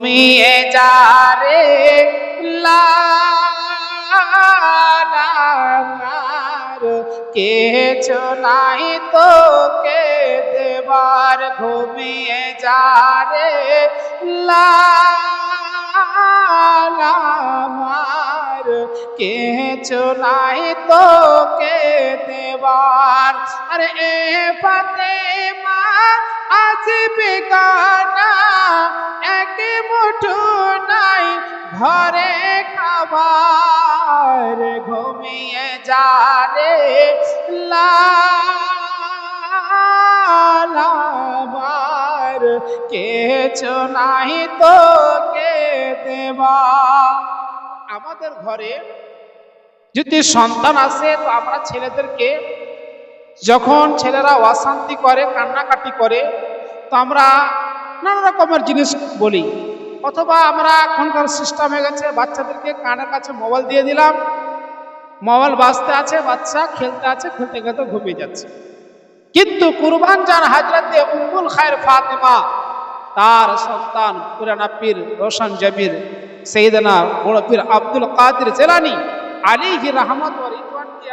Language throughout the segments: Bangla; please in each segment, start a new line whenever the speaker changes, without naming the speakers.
মিয়ে যা রে লালার কেছো নাই তোকে দেবার ঘুমিয়ে যা রে লালার কেছো নাই তোকে দেবার। আরে এ ফাতে মা আজ বেগানা এক মুঠো নাই, ঘরে খাবার ঘুমিয়ে যা রে লালাবার কেছো নাই তোকে দেবা। আমাদের ঘরে যদি সন্তান আসে তো আমরা ছেলেদেরকে যখন ছেলেরা অশান্তি করে, কান্নাকাটি করে, তো আমরা নানা রকমের জিনিস বলি। অথবা আমরা এখনকার সিস্টেম হয়ে গেছে, বাচ্চাদেরকে কানের কাছে মোবাইল দিয়ে দিলাম। মোবাইল বাজতে আছে, বাচ্চা খেলতে আছে, খেলতে খেলতে ঘুমিয়ে যাচ্ছে। কিন্তু কুরবান জান হাজরাতে উম্মুল খায়ের ফাতেমা, তার সন্তান পুরানা পীর রোশন জবির সেইদনা বড় পীর আব্দুল কাদের জেলানি আলিহি রহমত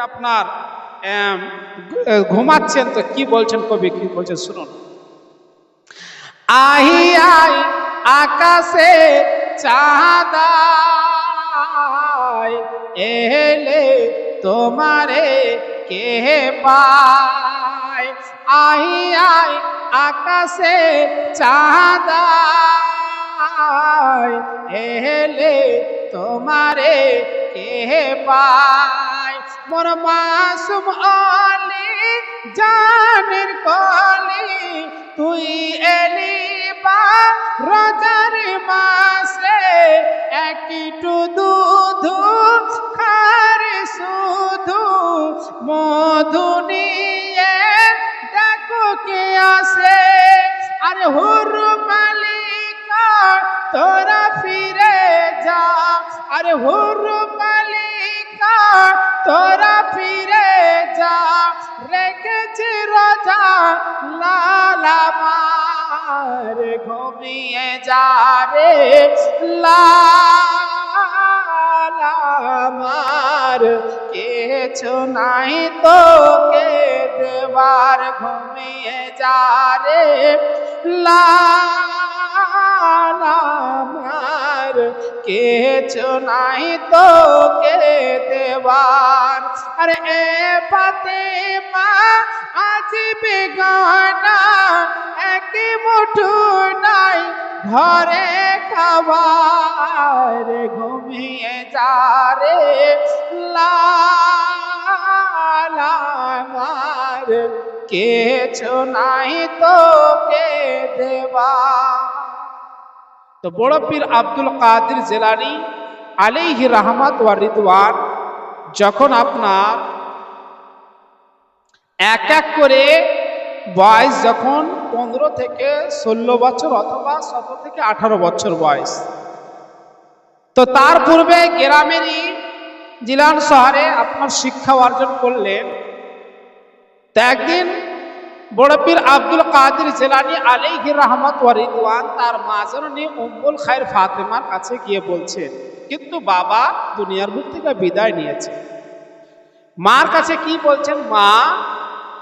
আপনার ঘুমাচ্ছেন তো কি বলছেন কবি, কি বলছেন শুনুন। আহি আই আকাশে চাঁদাই এলে তোমারে কে পায়? আহি আই আকাশে চাঁদাই এলে তোমারে কে পায়? মোর মাসুম আলি জানের কলি, তুই এলি রোজার মাসে একটু দুধ, খার শুধু, মধু নিয়ে দেখো কে আসে। আরে হুর মালিকা, তোরা ফিরে যা। আর হুর মালিকা, তোরা ফিরে যা। রেখেছি রোজা লালামার ঘুমিয়ে যা রে লালামার কিছু নাই তোকে দেবার ঘুমিয়ে যা রে লালামার কিছু নাই তোকে দেবার আরে এ পাতে মা আজ বেগানা ঘরে খাবার ঘুমিয়ে যা রে লালামার কিছু নাই তোকে দেবা তো বড় পীর আব্দুল কাদের জেলানি আলিহি রহমত ওয়া রিদওয়ান, যখন আপনার এক এক করে বয়স যখন পনেরো থেকে ষোলো বছর অথবা সতেরো থেকে আঠারো বছর বয়স। তো তার পূর্বে গ্রামেরই জিলান শহরে আপনার শিক্ষা অর্জন করলেন। তো একদিন বড় পীর আব্দুল কাদের জেলানি আলিহি রহমত ওয়ারিদওয়ান তার মাজরনি উম্মুল খায়ের ফাতেমার কাছে গিয়ে বলছেন কিন্তু বাবা দুনিয়ার বুক থেকে বিদায় নিয়েছে। মার কাছে কি বলছেন? মা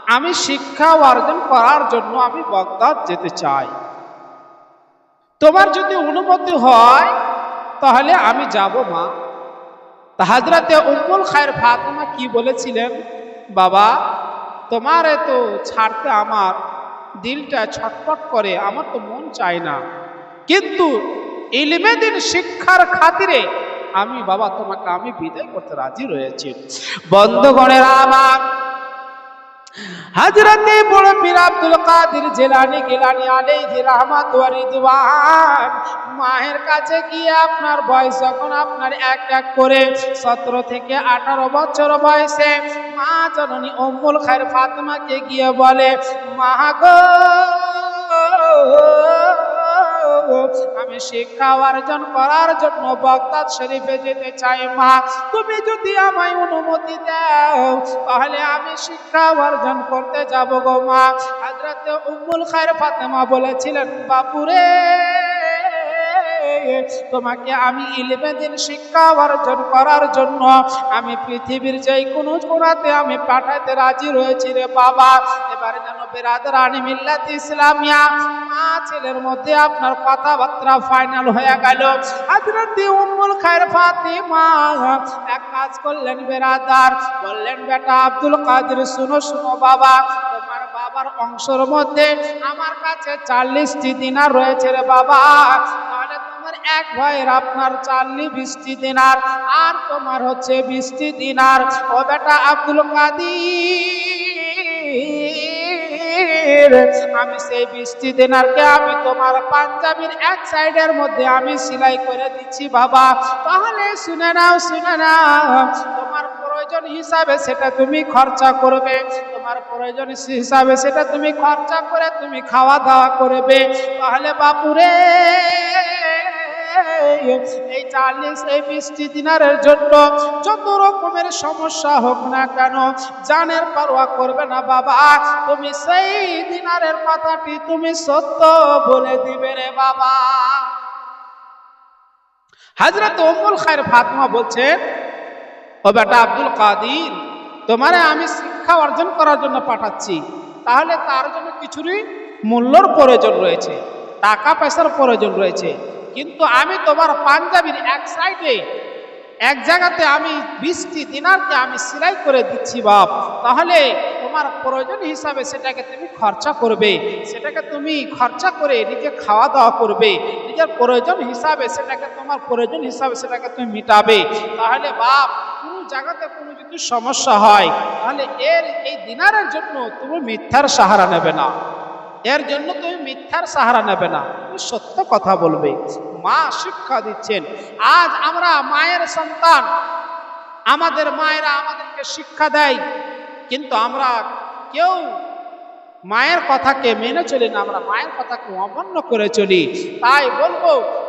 আমি শিক্ষা অর্জন করার জন্য আমি বগদাদ যেতে চাই। তোমার যদি অনুমতি হয়, তাহলে আমি যাব মা। হাজরাতে উম্মুল খায়ের ফাতেমা কি বলেছিলেন? বাবা, তোমার এত ছাড়তে আমার দিলটা ছটপট করে, আমার তো মন চায় না। কিন্তু ইলমে দিন শিক্ষার খাতিরে আমি, বাবা, তোমাকে আমি বিদায় করতে রাজি রয়েছি। বন্ধগণের আমার হাজরতে বড় পীর আব্দুল কাদের জেলানি গেলানি আলাইহি রাহমাত ওয়া রিদওয়ান। মায়ের কাছে গিয়ে আপনার বয়স? যখন আপনার এক এক করে সতেরো থেকে আঠারো বছর বয়সে মা জননী উম্মুল খায়ের ফাতেমাকে গিয়ে বলে, মা গো আমি শিক্ষা অর্জন করার জন্য বগদাদ শরীফে যেতে চাই, মা। তুমি যদি আমায় অনুমতি দাও, তাহলে আমি শিক্ষা অর্জন করতে যাব গো, মা। হাজরাতে উম্মুল খায়ের ফাতেমা বলেছিলেন, বাপুরে। তোমাকে আমি ইলেভে দিন শিক্ষা অর্জন করার জন্য আমি পৃথিবীর যে কোনো কোনাতে আমি পাঠাতে রাজি রয়েছি রে বাবা। এবারে যেন বেরাদার আনি মিল্লাত ইসলামিয়া। মা ছেলের মধ্যে আপনার কথাবার্তা ফাইনাল হয়ে গেল। হাজরত উম্মুল খায়ের ফাতিমা এক কাজ করলেন বেরাদার। বললেন, বেটা আব্দুল কাদের, শুনো শুনো বাবা, তোমার বাবার অংশের মধ্যে আমার কাছে চাল্লিশটি দিনার রয়েছে রে বাবা। এক ভাইয়ের আপনার চাল্লি বিশটি দিনার, আর তোমার হচ্ছে বিশটি দিনার। ও বেটা আব্দুল কাদির, আমি সেই বৃষ্টি দিনারকে আমি তোমার পাঞ্জাবির এক সাইডের মধ্যে আমি সেলাই করে দিচ্ছি, বাবা। তাহলে শুনে নাও শুনে নাও, তোমার প্রয়োজন হিসাবে সেটা তুমি খরচা করবে। তোমার প্রয়োজন হিসাবে সেটা তুমি খরচা করে তুমি খাওয়া দাওয়া করবে। তাহলে বাপুরে এই চাল্লিশ এই বৃষ্টি দিনারের জন্য যত রকমের সমস্যা হোক না কেন, জানের পারোয়া করবে না বাবা। তুমি সেই দিনারের কথাটি তুমি সত্য বলে দিবে রে বাবা। হাজরত অমুল খায়ের ফাতমা ও বেটা আব্দুল কাদির, তোমারে আমি শিক্ষা অর্জন করার জন্য পাঠাচ্ছি। তাহলে তার জন্য কিছুরই মূল্যর প্রয়োজন রয়েছে টাকা পয়সার প্রয়োজন রয়েছে। কিন্তু আমি তোমার পাঞ্জাবির এক সাইডে, এক জায়গাতে আমি বৃষ্টি দিনারকে আমি সেলাই করে দিচ্ছি বাপ। তাহলে তোমার প্রয়োজন হিসাবে সেটাকে তুমি খরচা করবে, সেটাকে তুমি খরচা করে নিজে খাওয়া দাওয়া করবে, নিজের প্রয়োজন হিসাবে সেটাকে, তোমার প্রয়োজন হিসাবে সেটাকে তুমি মিটাবে। তাহলে বাপ, কোনো জায়গাতে কোনো যদি সমস্যা হয়, তাহলে এর, এই দিনারের জন্য তুমি মিথ্যার সাহারা নেবে না। এর জন্য তুমি মিথ্যার সাহারা নেবে না। তুমি সত্য কথা বলবে। মা শিক্ষা দিচ্ছেন, আজ আমরা মায়ের সন্তান। আমাদের মায়েরা আমাদেরকে শিক্ষা দেয়। কিন্তু আমরা কেউ মায়ের কথাকে মেনে চলি না। আমরা মায়ের কথাকে অমান্য করে চলি। তাই বলব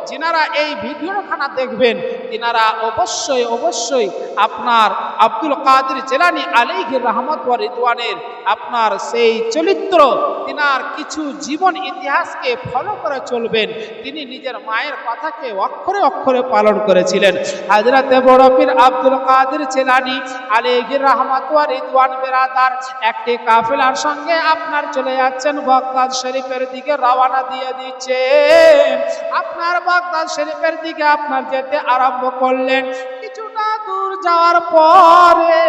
যিনারা এই ভিডিওখানা দেখবেন, তিনারা অবশ্যই অবশ্যই আপনার আব্দুল কাদের জেলানি আলিহির রহমত ওয়া রিদওয়ানের আপনার সেই চরিত্র, তিনার কিছু জীবন ইতিহাসকে ফলো করে চলবেন। তিনি নিজের মায়ের কথাকে অক্ষরে অক্ষরে পালন করেছিলেন। হাজরাতে বড় আব্দুল কাদের জেলানি আলিহির রহমত ওয়া রিদওয়ান বেরাদার একটি কাফেলার সঙ্গে আপনার চলে যাচ্ছেন বগদাদ শরীফের দিকে রওনা দিয়ে দিচ্ছেন। আপনার বাগদাদ শরীফের দিকে আপনার যেতে আরম্ভ করলেন। কিছুটা দূর যাওয়ার পরে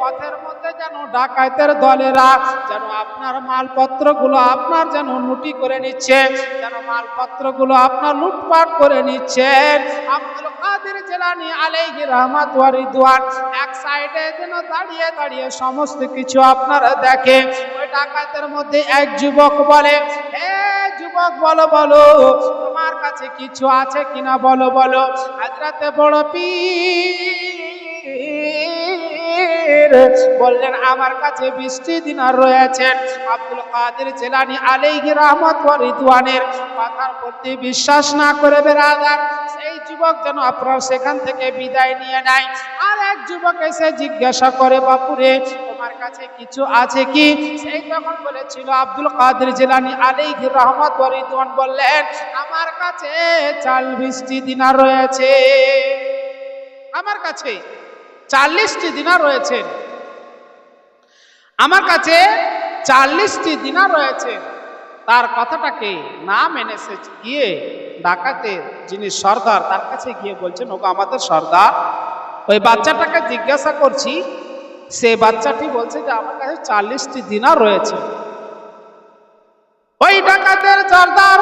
পথের মধ্যে যেন ডাকাতের দলেরা যেন আপনার মালপত্রগুলো আপনার যেন লুটি করে নিচ্ছে, যেন মালপত্রগুলো আপনার লুটপাট করে নিচ্ছেন আব্দুল কাদের জেলানি আলাইহি রহমাত ওয়া রিদওয়ান এক সাইডে যেন দাঁড়িয়ে দাঁড়িয়ে সমস্ত কিছু আপনারা দেখে, ওই ডাকাতের মধ্যে এক যুবক বলে, হে যুবক, বলো বলো তোমার কাছে কিছু আছে কিনা বলো বলো। হাজরাতে বড় পীর বললেন, আমার কাছে বৃষ্টি দিনার রয়েছেন আব্দুল কাদের জেলানি আলাইহি রহমত ওয়া রিদওয়ানের কথার প্রতি বিশ্বাস না করে বেরাদার, সেই যুবক যেন আপনার সেখান থেকে বিদায় নিয়ে নেয়। আর এক যুবক এসে জিজ্ঞাসা করে, বাপুরে তোমার কাছে কিছু আছে কি? সেই তখন বলেছিল আব্দুল কাদের জেলানি আলাইহি রহমত রিদওয়ান বললেন, আমার কাছে চাল বৃষ্টি দিনার রয়েছে। আমার কাছে চাল্লিশটি দিনার রয়েছে। আমার কাছে চাল্লিশটি দিনার রয়েছে। তার কথাটাকে না মেনে সে গিয়ে ডাকাতে যিনি সর্দার, তার কাছে গিয়ে বলছেন ওগো আমাদের সর্দার, ওই বাচ্চাটাকে জিজ্ঞাসা করছি সে বাচ্চাটি বলছে যে আমার কাছে চাল্লিশটি দিনার রয়েছে। ওই ডাকাতের সর্দার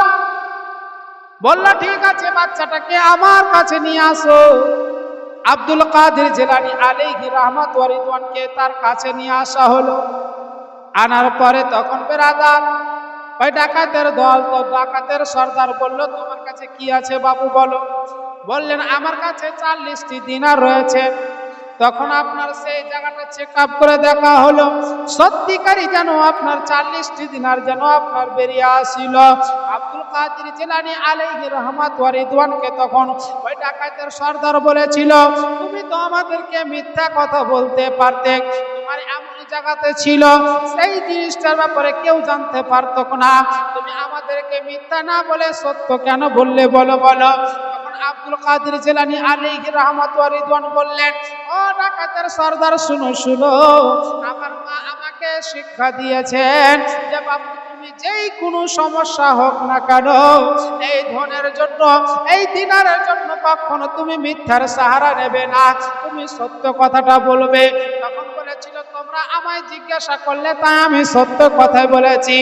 বলল, ঠিক আছে বাচ্চাটাকে আমার কাছে নিয়ে আসো। আব্দুল কাদের জেলানি আলাইহি রহমত ওয়া রিদওয়ানকে তার কাছে নিয়ে আসা হলো। আনার পরে তখন বেরাদার, ওই ডাকাতের দল তো ডাকাতের সর্দার। বলল, তোমার কাছে কি আছে বাবু বলো। বললেন, আমার কাছে চাল্লিশটি দিনার রয়েছে। তখন আপনার সেই জায়গাটা চেক আপ করে দেখা হলো। সত্যিকারই যেন আপনার চাল্লিশটি দিনার যেন আপনার বেরিয়ে আসিল। আব্দুল কাদের জেলানি আলাইহি রহমত ওয়া রিদওয়ানকে তখন ওই ডাকাতের সর্দার বলেছিল, তুমি তো আমাদেরকে মিথ্যা কথা বলতে পারতে, তোমার এমন জায়গাতে ছিল, সেই জিনিসটার ব্যাপারে কেউ জানতে পারতো না। তুমি আমাদেরকে মিথ্যা না বলে সত্য কেন বললে বলো বলো? আব্দুল কাদের জেলানি আলাইহি রহমাত বললেন, ও ডাকাতের সর্দার, শুনো শুনো, আমার মা আমাকে শিক্ষা দিয়েছেন যে বাবু, তুমি যেই কোনো সমস্যা হোক না কেন, এই ধনের জন্য, এই দিনারের জন্য কখনো তুমি মিথ্যার সাহারা নেবে না। তুমি সত্য কথাটা বলবে। তখন বলেছিল, তোমরা আমায় জিজ্ঞাসা করলে তা আমি সত্য কথাই বলেছি।